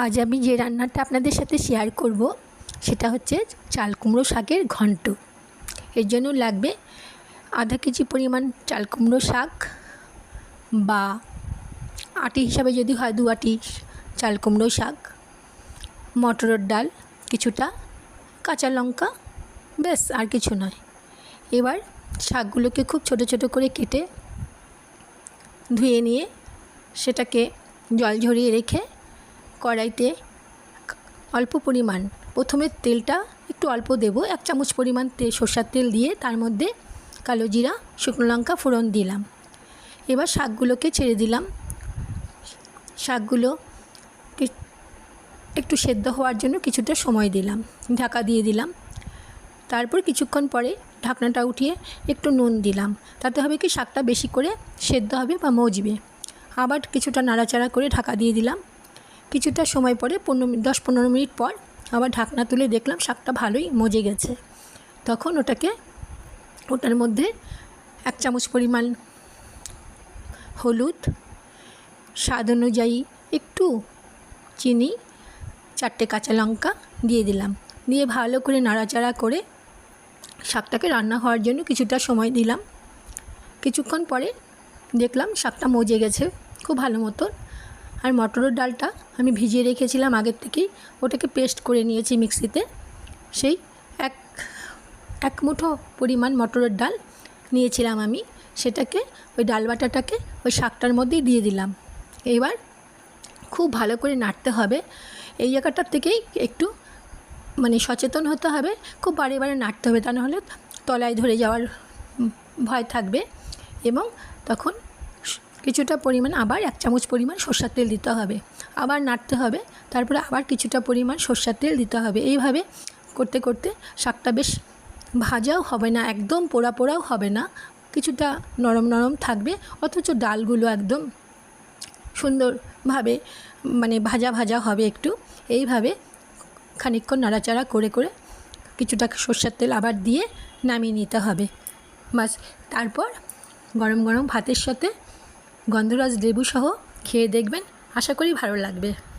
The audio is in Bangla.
আজ আমি যে রান্নাটা আপনাদের সাথে শেয়ার করব, সেটা হচ্ছে চাল কুমড়ো শাকের ঘন্ট। এর জন্য লাগবে আধা কেজি পরিমাণ চাল কুমড়ো শাক বা আটি হিসাবে যদি হয় দু আটি চাল কুমড়ো শাক, মটরের ডাল কিছুটা, কাঁচা লঙ্কা, ব্যাস, আর কিছু নয়। এবার শাকগুলোকে খুব ছোট ছোট করে কেটে ধুয়ে নিয়ে সেটাকে জল ঝরিয়ে রেখে কড়াইতে অল্প পরিমাণ। প্রথমে তেলটা একটু অল্প দেব, এক চামচ পরিমাণ তে, সর্ষার তেল দিয়ে তার মধ্যে কালো জিরা, শুকনো লঙ্কা ফোড়ন দিলাম। এবার শাকগুলোকে ছেড়ে দিলাম। শাকগুলো একটু সেদ্ধ হওয়ার জন্য কিছুটা সময় দিলাম। ঢাকা দিয়ে দিলাম। তারপর কিছুক্ষণ পরে ঢাকনাটা উঠিয়ে একটু নুন দিলাম। তাতে হবে কি, শাকটা বেশি করে সেদ্ধ হবে বা মজবে। আবার কিছুটা নাড়াচাড়া করে ঢাকা দিয়ে দিলাম। কিছুটা সময় পরে, পনেরো দশ পনেরো মিনিট পর আবার ঢাকনা তুলে দেখলাম শাকটা ভালোই মজে গেছে। তখন ওটাকে, ওটার মধ্যে এক চামচ পরিমাণ হলুদ, স্বাদ অনুযায়ী একটু চিনি, চারটে কাঁচা লঙ্কা দিয়ে দিলাম। দিয়ে ভালো করে নাড়াচাড়া করে শাকটাকে রান্না হওয়ার জন্য কিছুটা সময় দিলাম। কিছুক্ষণ পরে দেখলাম শাকটা মজে গেছে, খুব ভালো মতন। আর মটরের ডালটা আমি ভিজিয়ে রেখেছিলাম আগের থেকেই। ওটাকে পেস্ট করে নিয়েছি মিক্সিতে। সেই এক এক মুঠো পরিমাণ মটরের ডাল নিয়েছিলাম আমি। সেটাকে ওই ডাল বাটাটাকে ওই শাকটার মধ্যেই দিয়ে দিলাম। এবার খুব ভালো করে নাড়তে হবে। এই জায়গাটার থেকেই একটু মানে সচেতন হতে হবে। খুব বারে বারে নাড়তে হবে। তা নাহলে তলায় ধরে যাওয়ার ভয় থাকবে। এবং তখন কিছুটা পরিমাণ আবার এক চামচ পরিমাণ সর্ষার তেল দিতে হবে। আবার নাড়তে হবে, তারপরে আবার কিছুটা পরিমাণ সর্ষার তেল দিতে হবে। এইভাবে করতে করতে শাকটা বেশ ভাজাও হবে না, একদম পোড়া পোড়াও হবে না। কিছুটা নরম নরম থাকবে, অথচ ডালগুলো একদম সুন্দরভাবে মানে ভাজা ভাজা হবে একটু। এইভাবে খানিকক্ষণ নাড়াচাড়া করে করে কিছুটা সর্ষের তেল আবার দিয়ে নামিয়ে নিতে হবে। বাস, তারপর গরম গরম ভাতের সাথে গন্ধরাজ লেবু সহ খেয়ে দেখবেন। আশা করি ভালো লাগবে।